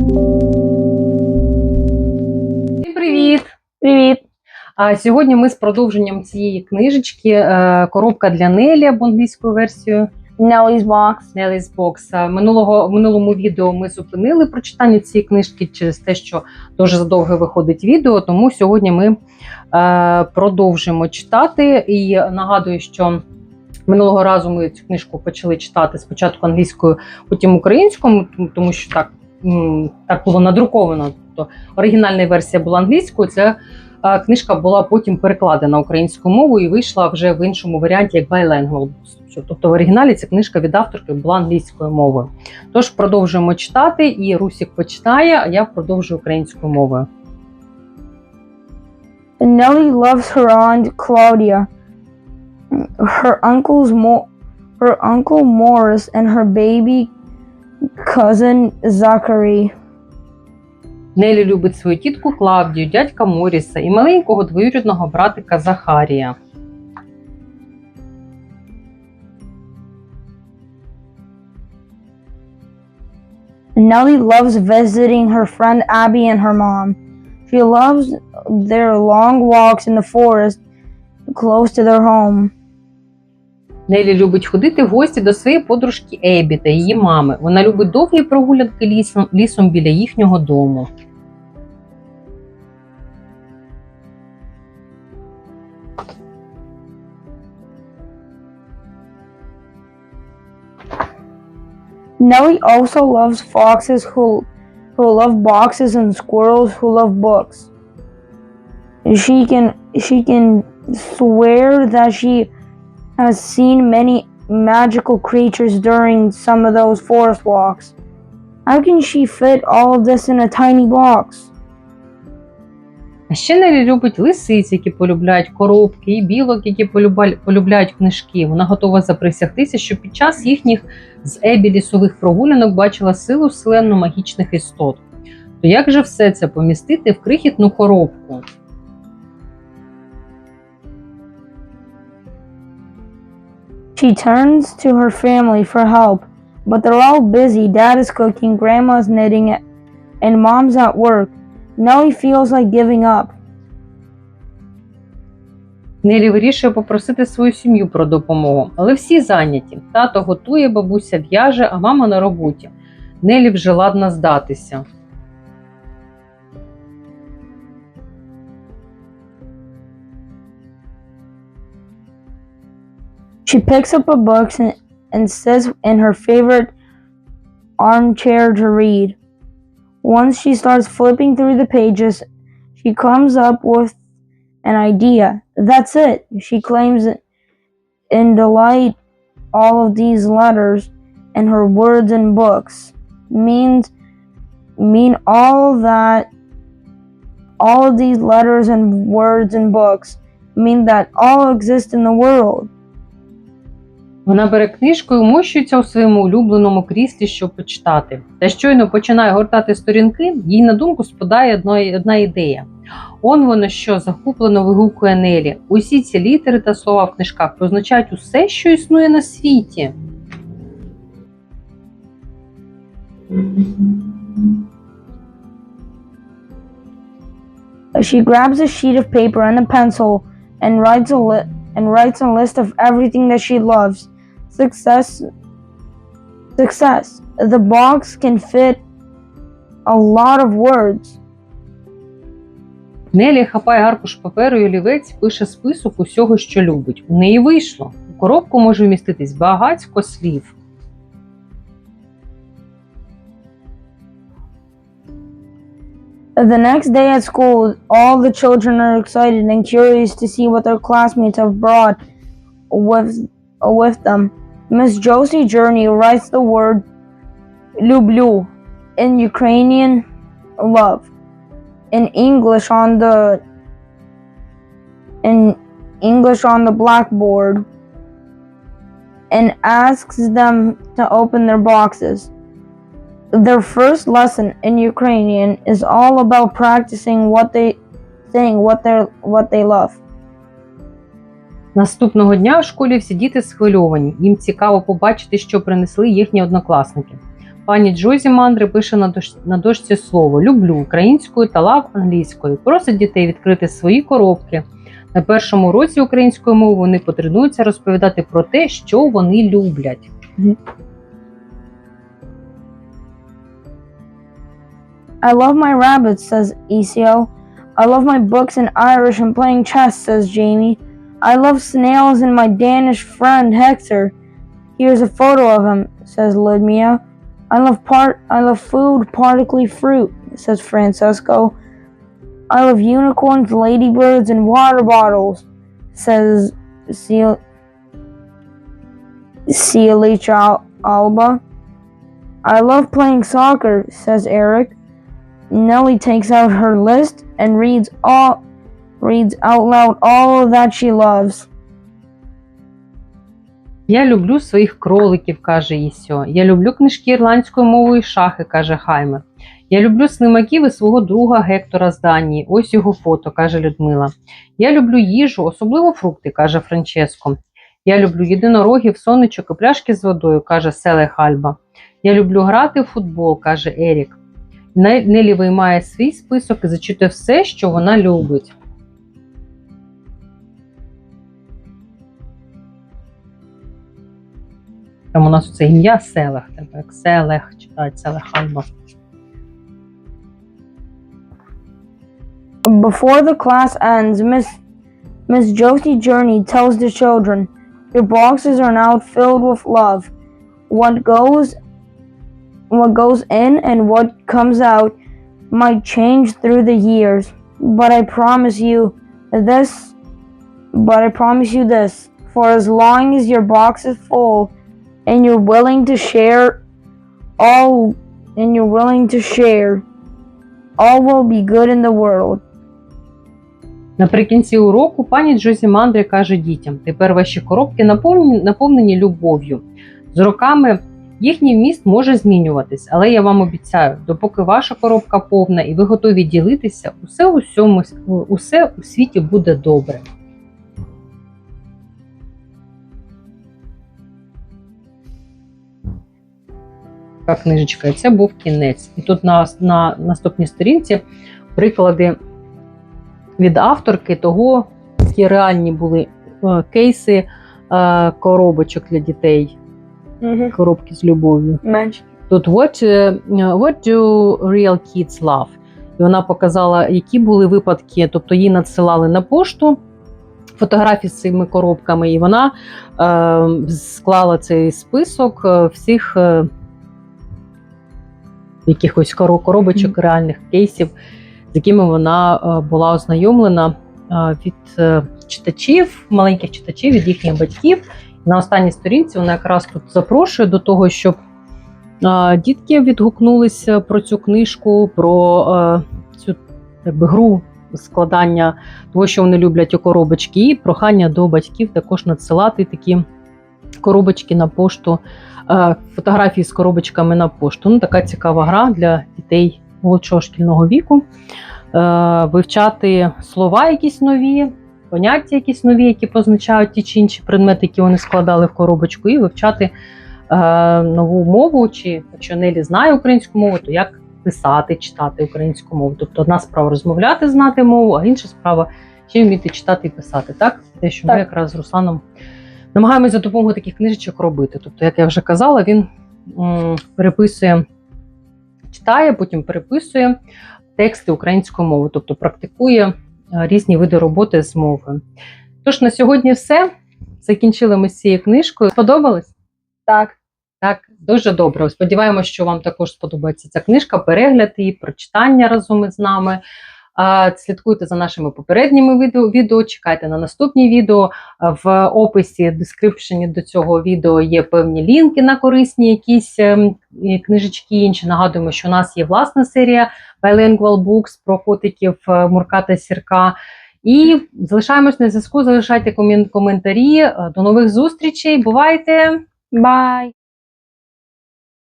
Всім привіт! Привіт! А сьогодні ми з продовженням цієї книжечки е, коробка для Нелі або англійською версією Nellie's Box. Nellie's Box. Минулого в минулому відео ми зупинили прочитання цієї книжки через те, що дуже задовго виходить відео. Тому сьогодні ми е, продовжимо читати. І нагадую, що минулого разу ми цю книжку почали читати спочатку англійською, потім українською, тому- що так, так було надруковано. Тобто оригінальна версія була англійською. Е, книжка була потім перекладена українською мовою і вийшла вже в іншому варіанті як bilingual. Тобто в оригіналі ця книжка від авторки була англійською мовою. Тож продовжуємо читати, і Русік почитає, а я продовжую українською мовою. Nellie loves her aunt Claudia, her uncle's Mo- her uncle Morris, and her baby cousin Zachary. Нелі любить свою тітку Клавдію, дядька Моріса і маленького двоюрідного братика Захарія. Nellie loves visiting her friend Abby and her mom. She loves their long walks in the forest close to their home. Нелі любить ходити в гості до своєї подружки Ебі та її мами. Вона любить довгі прогулянки лісом, лісом біля їхнього дому. Nellie also loves foxes who who love boxes and squirrels who love books. She can she can swear that she has seen many magical creatures during some of those forest walks. How can she fit all of this in a tiny box? А ще Нелі любить лисиць, які полюбляють коробки, і білок, які полюбляють книжки. Вона готова заприсягтися, що під час їхніх з Ебі лісових прогулянок бачила силу вселенну магічних істот. То як же все це помістити в крихітну коробку? She turns to her family for help, but they're all busy. Dad is cooking, grandma's knitting, and mom's at work. Nellie feels like giving up. Нелі вирішує попросити свою сім'ю про допомогу, але всі зайняті. Тато готує, бабуся в'яже, а мама на роботі. Нелі вже ладна здатися. She picks up a book and, and sits in her favorite armchair to read. Once she starts flipping through the pages, she comes up with an idea. That's it, she claims in delight. All of these letters and her words and books means mean all that all of these letters and words and books mean that all exist in the world. Вона бере книжку і вмощується у своєму улюбленому кріслі, щоб почитати. Та щойно починає гортати сторінки, їй на думку спадає одна, ідея. Он воно що захоплено вигукує Нелі. Усі ці літери та слова в книжках позначають усе, що існує на світі. She grabs a sheet of paper and a pencil and writes a and writes a list of everything that she loves. Success Success. The box can fit a lot of words. Нелі хапає аркуш паперу і олівець, пише список усього, що любить. У неї вийшло. У коробку може вміститись багатько слів. The next day at school, all the children are excited and curious to see what their classmates have brought with with them. Miss Josie Journey writes the word "lublю" in Ukrainian love in English on the in English on the blackboard and asks them to open their boxes. Their first lesson in Ukrainian is all about practicing what they saying what they what they love. Наступного дня в школі всі діти схвильовані. Їм цікаво побачити, що принесли їхні однокласники. Пані Джозі Мандри пише на, дош... на дошці слово люблю українською та лав англійською. Просить дітей відкрити свої коробки. На першому році української мови вони потренуються розповідати про те, що вони люблять. I love my rabbits, says Isio. I love my books in Irish and playing chess, says Jamie. I love snails and my Danish friend Hector. Here's a photo of him, says Ludmilla. I love part I love food, particularly fruit, says Francesco. I love unicorns, ladybirds, and water bottles, says Al- Alba. I love playing soccer, says Eric. Nellie takes out her list and reads all reads out loud all that she loves. Я люблю своїх кроликів, каже Ісьо. Я люблю книжки ірландською мовою і шахи, каже Хайме. Я люблю слимаків і свого друга Гектора з Данії. Ось його фото, каже Людмила. Я люблю їжу, особливо фрукти, каже Франческо. Я люблю єдинорогів, сонечок і пляшки з водою, каже Селе Хальба. Я люблю грати в футбол, каже Ерік. Не- Нелі виймає свій список і зачитує все, що вона любить. Там у нас це ім'я Селех, тебе як Селех читають Селех Хальба. Before the class ends, Miss Miss Josie Journey tells the children, "Your boxes are now filled with love. What goes what goes in and what comes out might change through the years, but I promise you this but I promise you this, for as long as your box is full and you're willing to share all and you're willing to share, all will be good in the world." Наприкінці уроку пані Джозі Мандри каже дітям: тепер ваші коробки наповнені, наповнені любов'ю. З роками їхній вміст може змінюватись, але я вам обіцяю, допоки ваша коробка повна і ви готові ділитися, усе у всьому усе у світі буде добре. Книжечка, і це був кінець. І тут на, на наступній сторінці приклади від авторки того, які реальні були е, кейси е, коробочок для дітей, Mm-hmm. коробки з любов'ю. Mention. Тут what, е, what do real kids love? І вона показала, які були випадки, тобто їй надсилали на пошту фотографії з цими коробками, і вона е, склала цей список е, всіх е, якихось коро- коробочок реальних кейсів, з якими вона е, була ознайомлена е, від е, читачів, маленьких читачів, від їхніх батьків. На останній сторінці вона якраз тут запрошує до того, щоб дітки відгукнулися про цю книжку, про цю якби, гру складання того, що вони люблять у коробочки, і прохання до батьків також надсилати такі коробочки на пошту, фотографії з коробочками на пошту. Ну, така цікава гра для дітей молодшого шкільного віку. Вивчати слова якісь нові, поняття якісь нові, які позначають ті чи інші предмети, які вони складали в коробочку, і вивчати е, нову мову, чи якщо Нелі знає українську мову, то як писати, читати українську мову. Тобто одна справа розмовляти, знати мову, а інша справа ще вміти читати і писати. Так, те, що ми якраз з Русланом намагаємося за допомогою таких книжечок робити. Тобто, як я вже казала, він м, переписує, читає, потім переписує тексти українською мовою, тобто практикує різні види роботи з мови. Тож на сьогодні все. Закінчили ми з цією книжкою. Сподобалось? Так. Так, дуже добре. Сподіваємося, що вам також сподобається ця книжка, перегляд її, прочитання разом із нами. Слідкуйте за нашими попередніми відео, відео, чекайте на наступні відео. В описі, дескрипшені до цього відео є певні лінки на корисні якісь ем, книжечки інші. Нагадуємо, що у нас є власна серія Bilingual Books про котиків е, Мурка та Сірка. І залишаємось на зв'язку, залишайте коментарі. Е, До нових зустрічей. Бувайте! Bye.